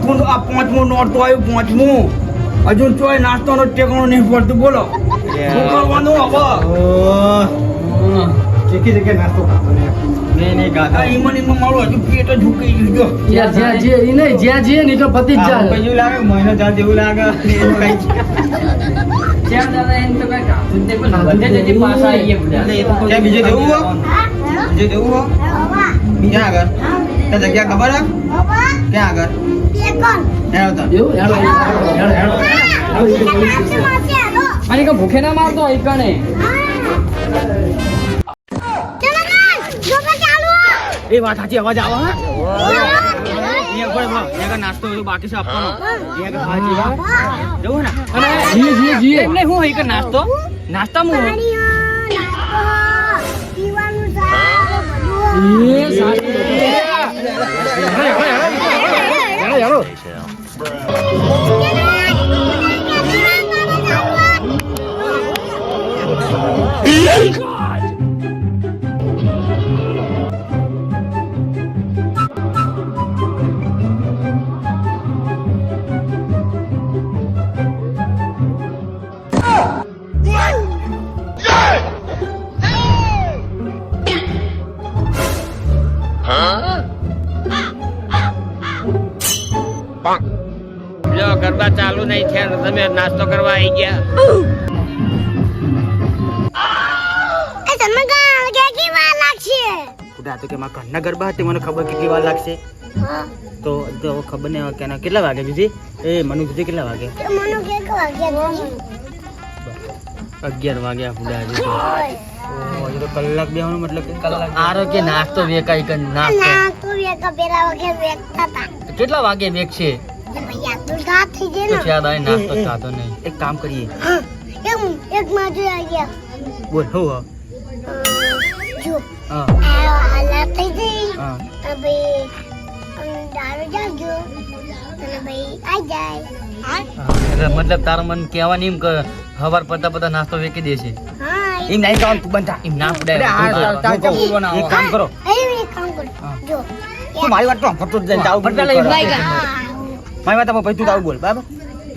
ચોથું આ પાંચમું નોરતું આવ્યું પાંચમું. હજુ ચોય નાસ્તાનો ટેકણો નહીં પડતું બોલો. શું કરવાનું હવે? ચીકી જગ્યાએ નાસ્તો ખાતો નહીં. નહીં ગાતા ઈમન ઈમન મારું હજુ પેટ ઝૂકી ગયું જો. જ્યાં જ્યાં જે ઈ નહીં જ્યાં જઈએ ને તો પતી જ જાય. એવું લાગે મહિનો ચાલ જેવું લાગે જ્યાં દાદા એને તો કઈ કાઢું જ નહીં, પણ બધે જતી પાછા આવીએ બધા. ત્યાં બીજે જવું હો? બીજે જવું હો? બીજા આગળ? ત્યાં જગ્યા ખબર હે? ક્યાં આગળ? અને કે ભૂખે ના મારતો હોય કણે એ વાત સાચી અવાજ આવો નાસ્તો બાકી છે આપવાનો. ને? હું. જીએ જીએ જીએ. એમને શું હોય કે નાસ્તો? નાસ્તા હું એ સાચું. Yeah. લો ગરબા ચાલુ નહીં થયા તમે નાસ્તો કરવા આવી ગયા. ખુદા તો કે મારા ઘરના ગરબા હતી મને ખબર કેટલી વાર લાગશે. તો તો ખબર નહીં હવે કેટલા વાગે બીજી એ મનુ કેટલા વાગે? અગિયાર વાગ્યા ખુદા તો કલાક બેવાનું મતલબ કે કલાક. નાસ્તો વેકાઈ કર નાસ્તો? કેટલા વાગે વેકશે? તો યાદ આવે નાસ્તો ખાતો નહીં. એક કામ કરીએ. એક માજુ આવી બોલ હો? જો. હા. હાલા થઈ ગઈ. હા. હવે દારૂ જાગજો અને ભાઈ આઈ જાય. મતલબ તારા મન કહેવાની એમ કે હવાર પડતા પડતા નાસ્તો વેકી દેશે. હા એમ નહીં કામ બંધા એમ ના પડે એક કામ કરો. એક કામ કરો. જો. તું મારી વાત તો ફટો જ જાય જાવ ફટો લઈ ભાઈ મારી વાત પછી તું તારું બોલ બરાબર?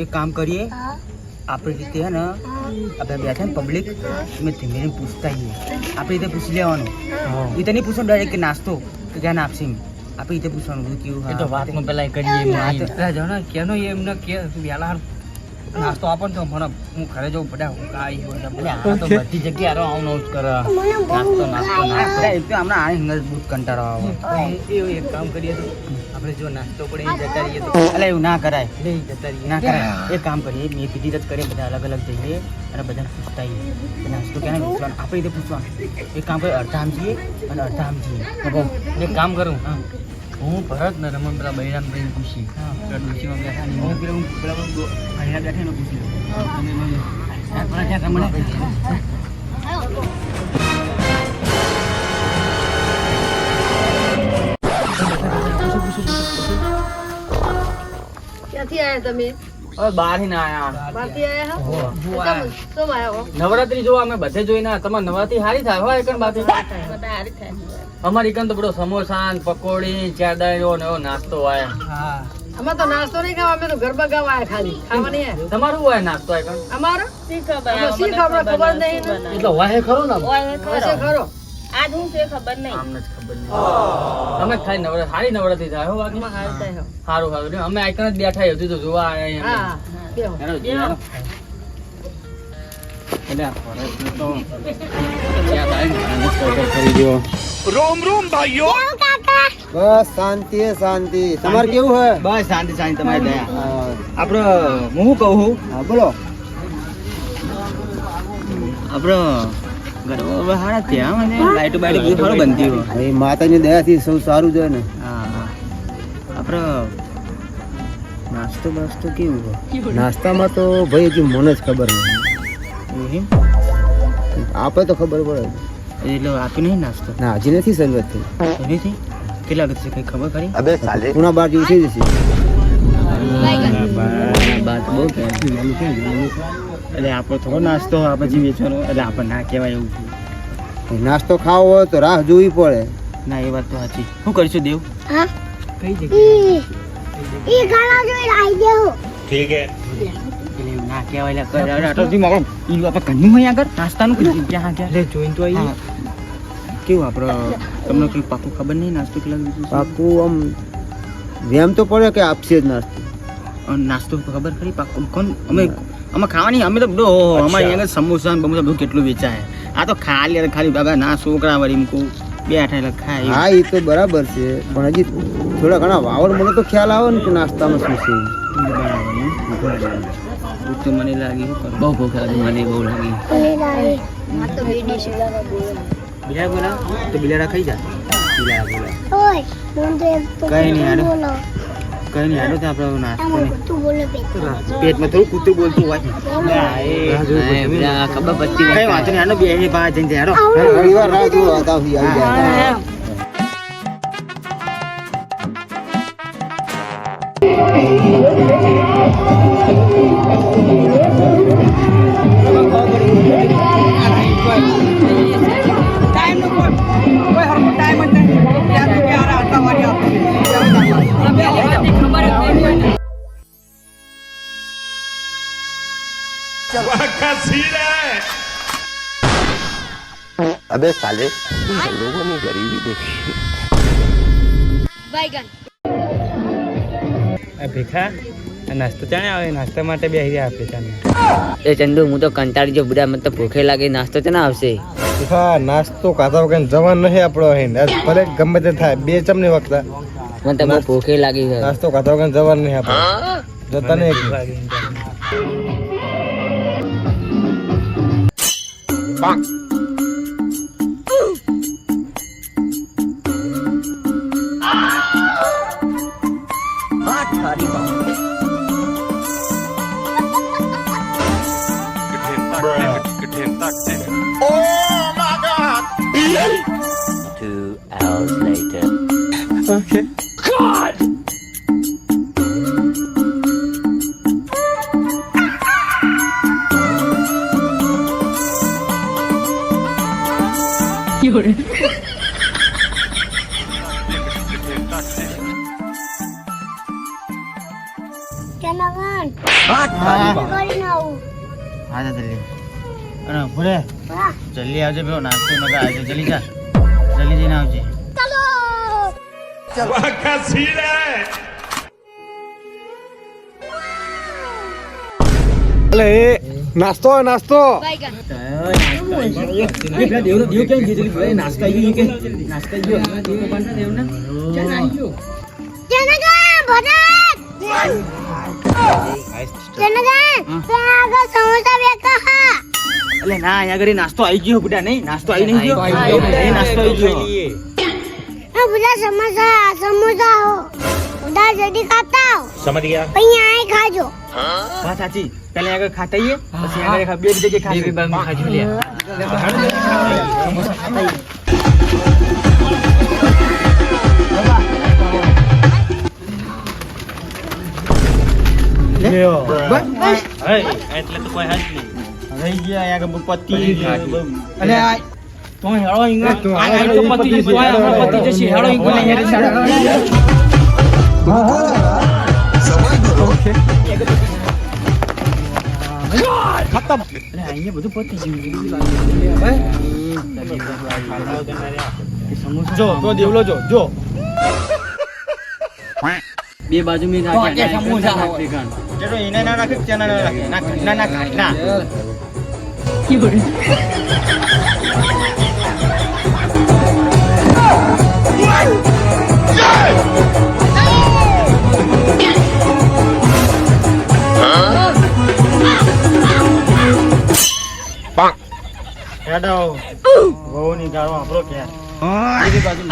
એક કામ કરીએ. આપણે રીતે હે ને આપણે બેઠા ને પબ્લિક અમે ધીમે ધીમે પૂછતા આવીએ. આપણી રીતે પૂછી લેવાનું. એ તો નહીં પૂછવાનું ડાયરેક્ટ કે નાસ્તો કે ક્યાં આપશે એમ. આપણી રીતે પૂછવાનું કેવું? એ તો વાતમાં પેલા કરીએ કેનો એમને કે વેલા નાસ્તો આપો ને તો મને હું ઘરે જવું પડે હું કાંઈ તો આ તો બધી જગ્યાએ હારો આવું નવું કરે. નાસ્તો નાસ્તો નાસ્તો. અરે, એ તો હમણાં આ હિંગલ બહુ કંટાળો આવે. એવું એક કામ કરીએ તો આપણે જો નાસ્તો પડે એ જતા રહીએ તો. એટલે એવું ના કરાય. લઈ જતા રહીએ. ના કરાય. એક કામ કરીએ મેં કીધી જ કરીએ બધા અલગ અલગ જઈએ અને બધાને પૂછતા નાસ્તો ક્યાં પૂછવાનું આપણે રીતે પૂછવાનું. એક કામ કરીએ અડધા આમ જઈએ અને અડધા આમ જઈએ. એક કામ કરું. હા. હું ભરત ને રમણ પેલા બૈરામ ભાઈ પૂછી પેલા બેઠા ને હું પેલા હું પેલા હું અહીંયા બેઠા એને પૂછી અને પેલા ત્યાં રમણ? ક્યાંથી આવ્યા તમે? હવે ના આયા બહારથી આયા હો? જોવા કેમ કેમ આયા હો? નવરાત્રી જોવા અમે બધે જોઈને તમારે નવરાત્રી સારી થાય હોય એકન બાકી અમારી એકન તો બધો સમોસા પકોડી ચારદાયો ને એવો નાસ્તો હોય અમે તો નાસ્તો નહીં ખાવા અમે તો ગરબા ગાવા આયા ખાલી. ખાવાની તમારું હોય નાસ્તો અમારો? શી ખબર? ખબર? નહીં. એટલે હોય ખરો ને હશે ખરો. આમને જ ખબર નહીં. તમે ખાઈ નવરા સારી નવરાત્રી થાય હો થાય સારું સારું અમે આઈકન જ બેઠા હતી તો જોવા આયા હા બેહો. હેડો, હેડો. એટલે આ ફરજ તો જ્યાં થાય ને? ત્યાં જ કવર કરી દ્યો. કેવું કાકા. બસ શાંતિ હે શાંતિ. તમારે કેવું હે? બસ શાંતિ શાંતિ તમારી દયા હા, આપણે હું શું કહું છું બોલો. આપણે માતાની દયાથી સૌ સારું છે ને. હા હા. આપણે નાસ્તો બાસ્તો કેવું નાસ્તામાં તો ભાઈ હજી મને જ ખબર નહીં. આપણે તો ખબર પડે. એટલે આપ્યું નહીં નાસ્તો? ના હજી નથી શરૂઆત થઈ. કેટલા વાગે છે કઈ ખબર ખરી? પૂના બાર જેવું થઈ જશે. નાસ્તો એટલે આપણો થોડો નાસ્તો આ પછી વેચવાનો એટલે આપણે ના કહેવાય એવું નાસ્તો ખાવો હોય તો રાહ જોવી પડે. ના એ વાત તો સાચી. શું કરીશું દેવ? હા? કઈ જગ્યાએ? ઠીક હે. ના કહેવાય આગળ નાસ્તાનું કીધું ક્યાં ક્યાં લે જોઈન તો આવી કેવું આપણે તમને કોઈ પાકું ખબર નહીં નાસ્તો કેટલા પાકું આમ વેમ તો પડે કે આપશે જ નાસ્તો? નાસ્તો ખબર ખરી? પાકું કોણ અમે અમે ખાવાની અમે તો બધો અમારી આગળ સમોસા બમોસા બધું કેટલું વેચાય. આ તો ખાલી ખાલી બાબા ના છોકરા વળી મૂકું. બેઠા એટલે ખાય. હા એ તો બરાબર છે. પણ હજી થોડા ઘણા વાવડ મને તો ખ્યાલ આવે ને કે નાસ્તામાં શું છે. બરાબર. તો મને લાગી બહુ ભૂખ લાગી મને બહુ લાગી. લાગે બોલા. તો બિલાડા ખાઈ જા. બિલાડા બોલા કઈ નહીં, હાલો. કઈ નહીં હાલો તો આપણે નાસ્તો આમાં નહીં તું બોલો પેટ પેટમાં થોડું કૂતરું બોલતું હોય. ખબર પડતી કઈ વાંધો નહીં હાલો બે પાસે જઈને હાલો. ઘણી રાહ આવી જાય. ટાઈમ અબે સાલે લોકોની ગરીબી દેખી બાયગન એ ભીખા નાસ્તો ચાને આવે નાસ્તા માટે બે હૈયા આપે ચાને એ ચંદુ હું તો કંટાળી જો બુડા મત ભૂખે લાગે નાસ્તો ચાને આવશે? હા નાસ્તો ખાતા વગર જવાન નહીં આપણો અહીં. ભલે ગમે તે થાય બે ચમની વખત. મને તો ભૂખે લાગી નાસ્તો ખાતા વગર જવાન નહીં આપણો. જતા નહીં. Bonk. Oh my god! Two hours later. Okay. God! করে आजा जल्दी अरे बोले जल्दी आ जा बेहो नाश्ते मजा आ जा जल्दी जा जल्दी जी ना आओ जी चलो क्या सीन है le nasto nasto. Nah, ya nasto aiji ho budha nahi nasto aiji nahi nasto aiji ho ab budha samosa samosa ho budha jaldi khatao samajh gaya bhai aaye khajo વાત સાચી પેલા આગળ ખાતા આવીએ પછી આગળ બે જગ્યાએ ખાશું ખાજુ લે એટલે તો કોઈ હાથ નહીં. રહી ગયા આગળ પતિ અલે તો હેળો ઈંગો. તો પતિ જશે. આ આપણો પતિ લઈ હેડે અહીંયા બધું પતી ગયું. જો તો દેવલો જો જો. બે બાજુ મે નાખ્યા. સમોસા જેટલો એને ના નાખે તેના ના નાખે? ના ના ના ના હેડાઓ વહુ ની ગાળો આપણો ક્યાં બાજુ